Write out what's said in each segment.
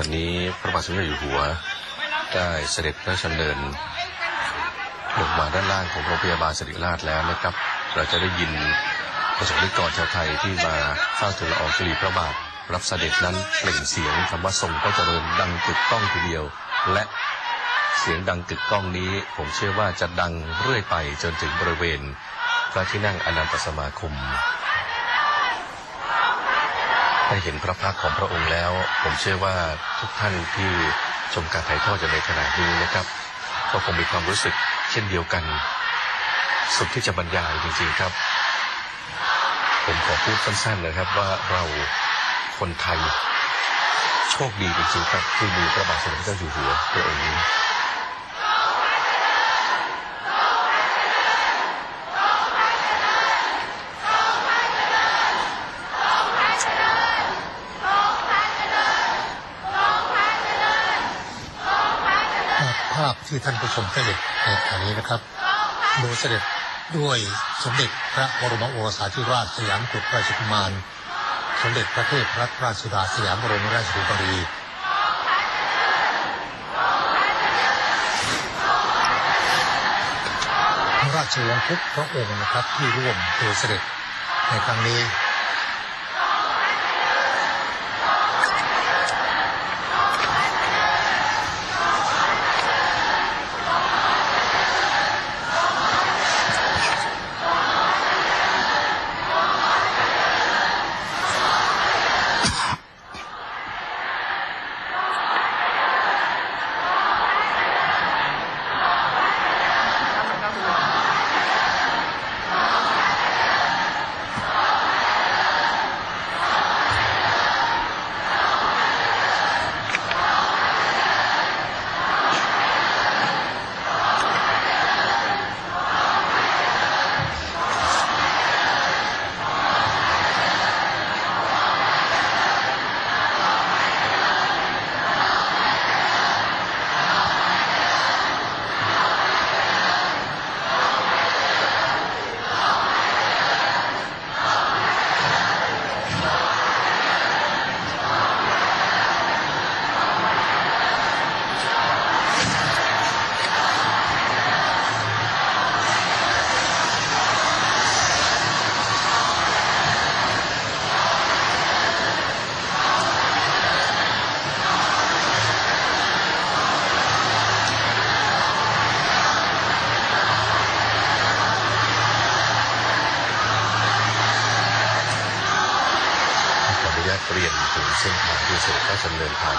วันนี้พระบาทสมเด็จอยู่หัว ได้เสด็จพระราชดำเนินลงมาด้านล่างของโรงพยาบาลสิริราชแล้วนะครับ เราจะได้ยินประสบนิกรชาวไทยที่มาเฝ้าทูลละอองธุลีพระบาท รับเสด็จนั้นเปล่งเสียงคำว่าทรงพระเจริญดังกึกก้องทีเดียว และเสียงดังกึกก้องนี้ ผมเชื่อว่าจะดังเรื่อยไปจนถึงบริเวณ พระที่นั่งอนันตสมาคม ได้เห็นพระพักของพระองค์แล้ว ผมเชื่อว่าทุกท่านที่ชมการถ่ายทอดอยู่ในขณะนี้นะครับ ก็คงมีความรู้สึกเช่นเดียวกัน สุดที่จะบรรยายจริงๆครับ ผมขอพูดสั้นๆนะครับว่าเราคนไทย โชคดีจริงๆครับที่มีพระบาทสมเด็จพระเจ้าอยู่หัวพระองค์นี้ ภาพที่ท่านผู้ชมได้เห็นในขณะนี้นะครับ โดยเสด็จด้วยสมเด็จพระบรมโอรสาธิราชสยามกุฎราชกุมาร สมเด็จพระเทพรัตนราชสุดาสยามบรมราชกุมารีระราชวงศ์ทุกพระองค์นะครับที่ร่วมโดยเสด็จในครั้งนี้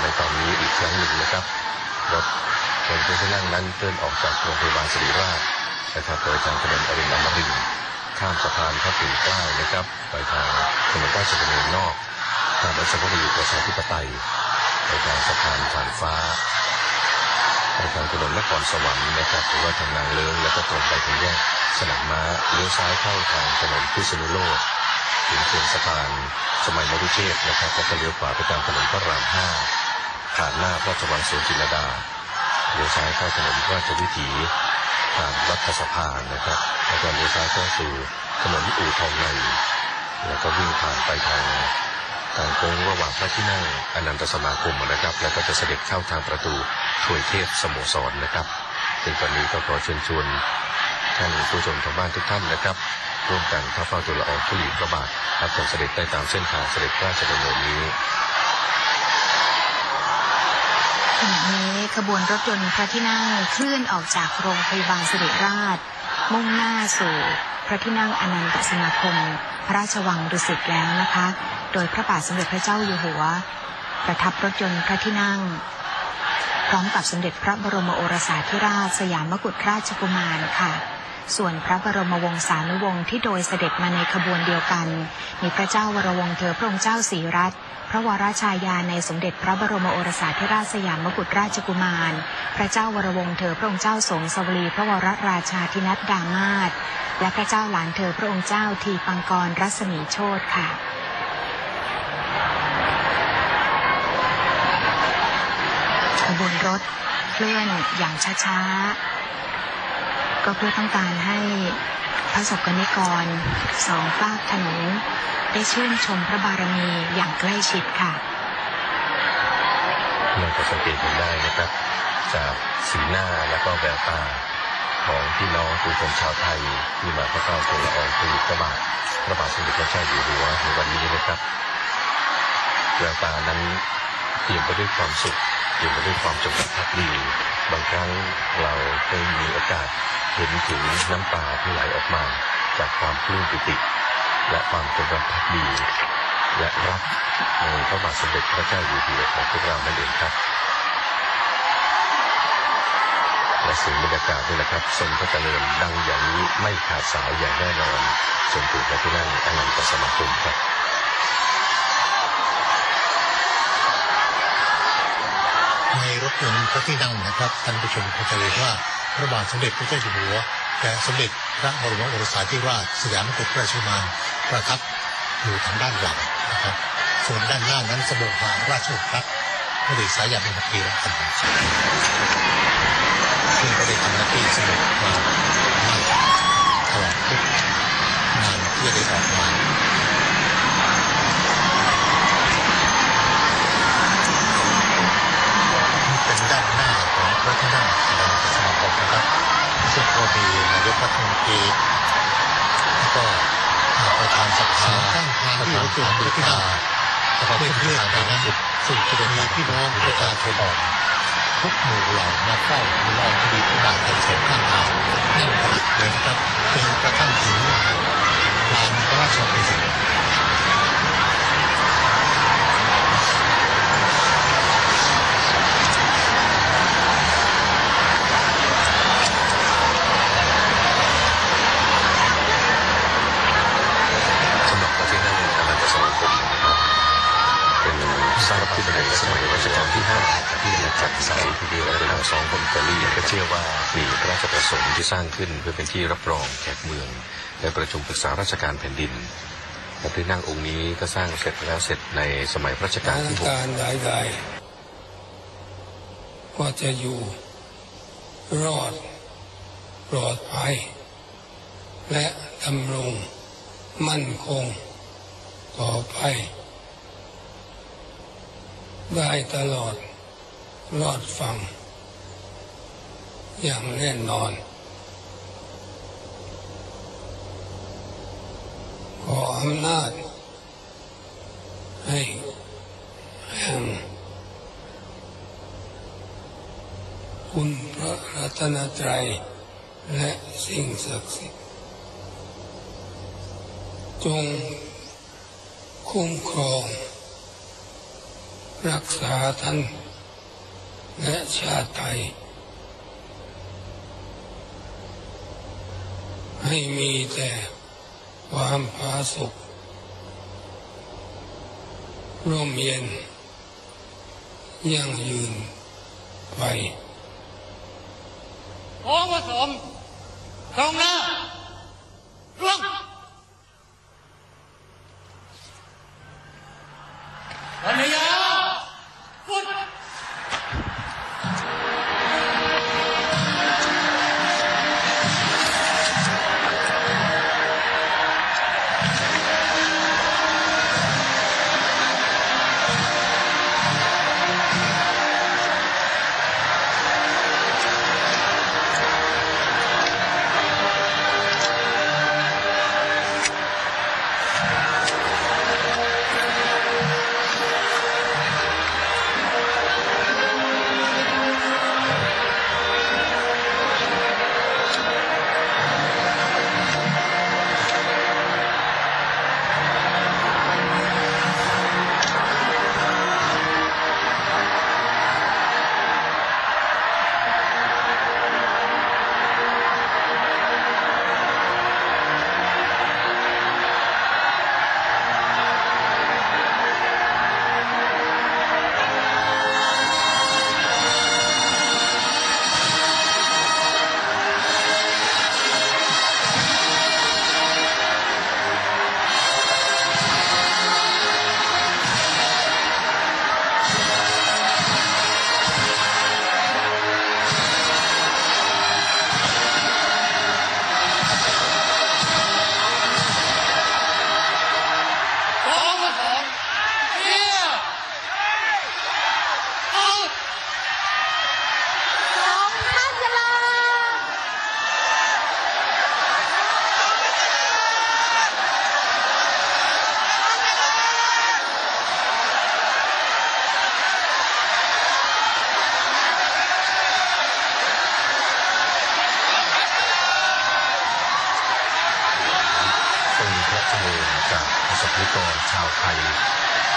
ในตอนนี้อีกครั้งหนึ่งนะครับรถบนที่นั่งนั้นเคลื่อนออกจากโรงพยาบาลศิริราชนะครับโดยทางถนนอรุณอมรินทร์ข้ามสะพานพระปิ่นเกล้านะครับ ไปทางถนนราชดำเนินนอกทางอนุสาวรีย์ประชาธิปไตยไปทางสะพานผ่านฟ้าไปทางถนนนครสวรรค์นะครับหรือว่าทางนางเลิ้งแล้วก็ตรงไปถึงแยกสนามม้าเลี้ยวซ้ายเข้าทางถนนพิษณุโลกถึงเชิงสะพานสมัยมรุเชษนะครับแล้วก็เลี้ยวขวาไปตามถนนพระรามห้า ผ่านหน้าพระราชวังสวนจินดาเลี้ยวซ้ายเข้าถนนราชวิถีผ่านรัฐสภานะครับแล้วก็เลี้ยวซ้ายเข้าสู่ถนนอู่ทองในแล้วก็วิ่งผ่านไปทางทางโค้งระหว่างพระที่นั่งอนันตสมาคมนะครับ แล้วก็จะเสด็จเข้าทางประตูถวยเทพสโมสรนะครับซึ่งตอนนี้ก็ขอเชิญชวนท่านผู้ชมทางบ้านทุกท่านนะครับร่วมกันเข้าเฝ้าทูลละอองธุลีพระบาทรับส่งเสด็จได้ตามเส้นทางเสด็จพระราชดำเนินนี้ ขณะนี้ขบวนรถยนต์พระที่นั่งเคลื่อนออกจากโรงพยาบาลสิริราช มุ่งหน้าสู่ พระที่นั่งอนันตสมาคม พระราชวังดุสิตแล้วนะคะ โดยพระบาทสมเด็จพระเจ้าอยู่หัว ประทับรถยนต์พระที่นั่ง พร้อมกับสมเด็จพระบรมโอรสาธิราชสยามกุฎราชกุมารค่ะส่วนพระบรมวงศานุวงศ์ที่โดยเสด็จมาในขบวนเดียวกัน มีพระเจ้าวรวงเธอพระองค์เจ้าศรีรัตน์ พระวรชายาในสมเด็จพระบรมโอรสาธิราชสยามกุฎราชกุมาร พระเจ้าวรวงศ์เธอพระองค์เจ้าสมสวรีพระวรราชาธินัดดามาศและพระเจ้าหลานเธอพระองค์เจ้าทีปังกรรัศมีโชตค่ะขบวนรถเคลื่อนอย่างช้าๆ ก็เพื่อต้องการให้พระสกนิกรสองฝากถนน ได้ชื่นชมพระบารมีอย่างใกล้ชิดค่ะ เราจะสังเกตเห็นได้นะครับ จากสีหน้าและก็แววตาของพี่น้องผู้ชนชาวไทยที่มาเข้าเฝ้าทูลละอองทุลีพระบาทพระบาทสมเด็จพระเจ้าอยู่หัวในวันนี้นะครับแววตานั้นเปี่ยมไปด้วยความสุขเปี่ยมไปด้วยความจงรักภักดี บางครั้งเราได้มีโอกาสเห็นถึงน้ำตาที่ไหลออกมา จากความปลื้มปิติ และความจงรักภักดี และรักในพระบาทสมเด็จพระเจ้าอยู่หัวของพวกเรานั่นเองครับและเสียงบรรยากาศนี่แหละครับทรงพระเจริญดังอย่างนี้ไม่ขาดสายอย่างแน่นอนจนถึงพระที่นั่งอนันตสมาคมครับในรถยนต์พระที่นั่งนะครับท่านผู้ชมคงจะเห็นว่าพระบาทสมเด็จพระเจ้าอยู่หัวและสมเด็จพระบรมโอรสาธิราชสยามกุฎราชกุมาร ประทับ อยู่ทางด้านหลังนะครับส่วนด้านหน้านั้นสมเด็จพรราชโอรสพระเดชสายาเป็นพระกีรัตนซึ่งก็ได้ทำหน้าที่เสด็จมามากตลอดทุกงานที่ได้ออกมาเป็นด้านหน้าของพระที่นั่งอนันตสมาคมนะครับซึ่งก็มีนายกรัฐมนตรีแล้วก็ ประธานสภาข้างทางที่รถยนต์พระที่นั่งแล้วก็เพื่อนเพื่อนไปนั้นซึ่งจะมีพี่น้องประชาชนทุกหมู่เหล่ามาเฝ้าดูและอองธุลีพระบาทกันสองข้างทางแน่นขนาดเลยนะครับจนกระทั่งถึงลานพระราชวัง อว่ามีพระราชประสงค์ที่สร้างขึ้นเพื่อเป็นที่รับรองแขกเมืองและประชุมปรึกษาราชการแผ่นดินพระที่นั่งองค์นี้ก็สร้างเสร็จแล้วเสร็จในสมัยรัชกาลถานที่หกการณ์ใดๆก็จะอยู่รอดปลอดภัย และดำรงมั่นคงต่อไป ได้ตลอดรอดฟัง อย่างแน่นอน ขออำนาจ ให้แห่งคุณพระรัตนตรัย และสิ่งศักดิ์สิทธิ์จงคุ้มครอง รักษาท่านและชาติไทย ให้มีแต่ความผาสุกร่มเย็น ยั่งยืนไปของผสมตรงหน้าร่วง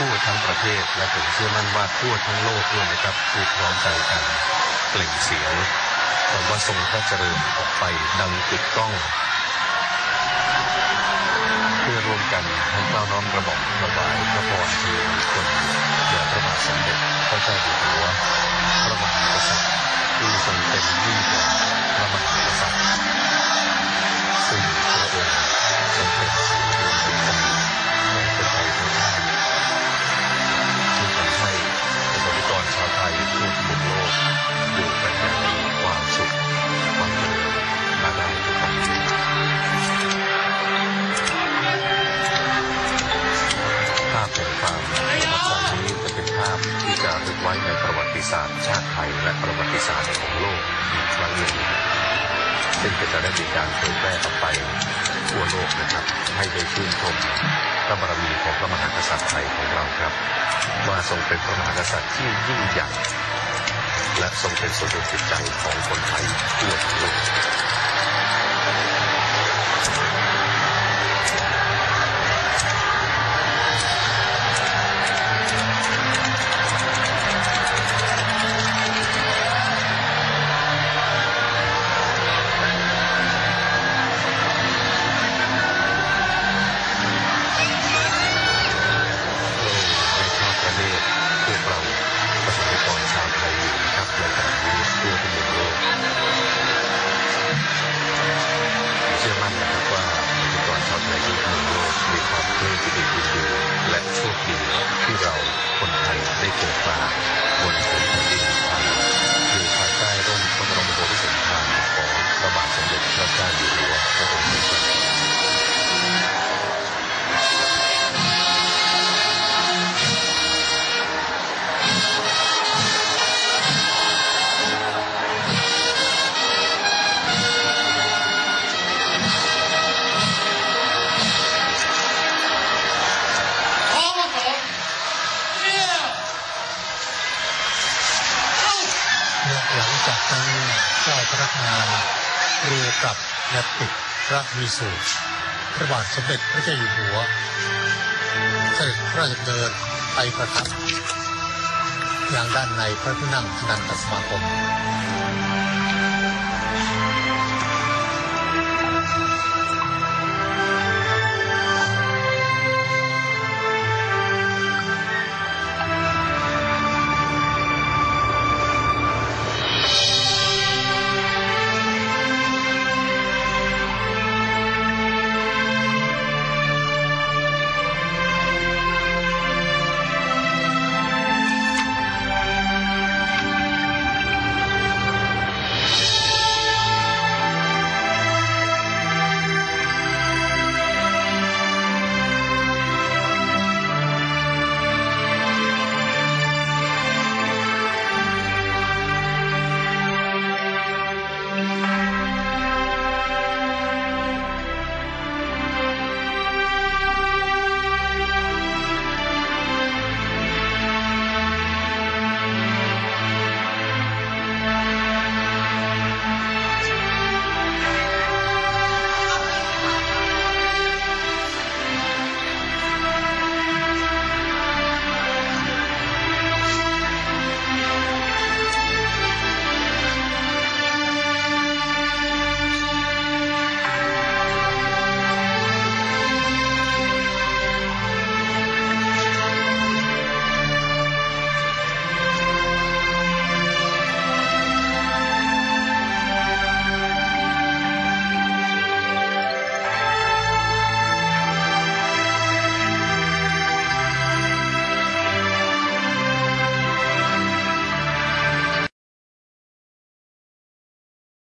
ทั่วทั้งประเทศและผมเชื่อมั่นว่าทั่วทั้งโลกด้วยนะครับคือพร้อมใจกันเปล่งเสียงคำว่าทรงพระเจริญออกไปดังกึกก้องเพื่อร่วมกันทั้งกล่าน้อมกระบอกถวายพระพรเชิคนแด่พระบาทสมเด็จพระเจ้าอยู่หัวพระมหากษัตริย์ที่ทรงเป็นยิ่งกว่าพระมหากษัตริย์ซึ่งพระองค์ทรงเป็น ได้มีการเผยแพร่ออกไปทั่วโลกนะครับ ให้ได้ชื่นชมพระบารมีของพระมหากษัตริย์ไทยของเราครับว่าทรงเป็นพระมหากษัตริย์ที่ยิ่งใหญ่และทรงเป็นส่วนรวมจิตใจของคนไทยทั่วโลก ดพระวิสูตรพระบาทสมเด็จพระเจ้าอยู่หัว เสด็จพระราชดำเนินไปประทับอย่างด้านในพระที่นั่งอนันตสมาคม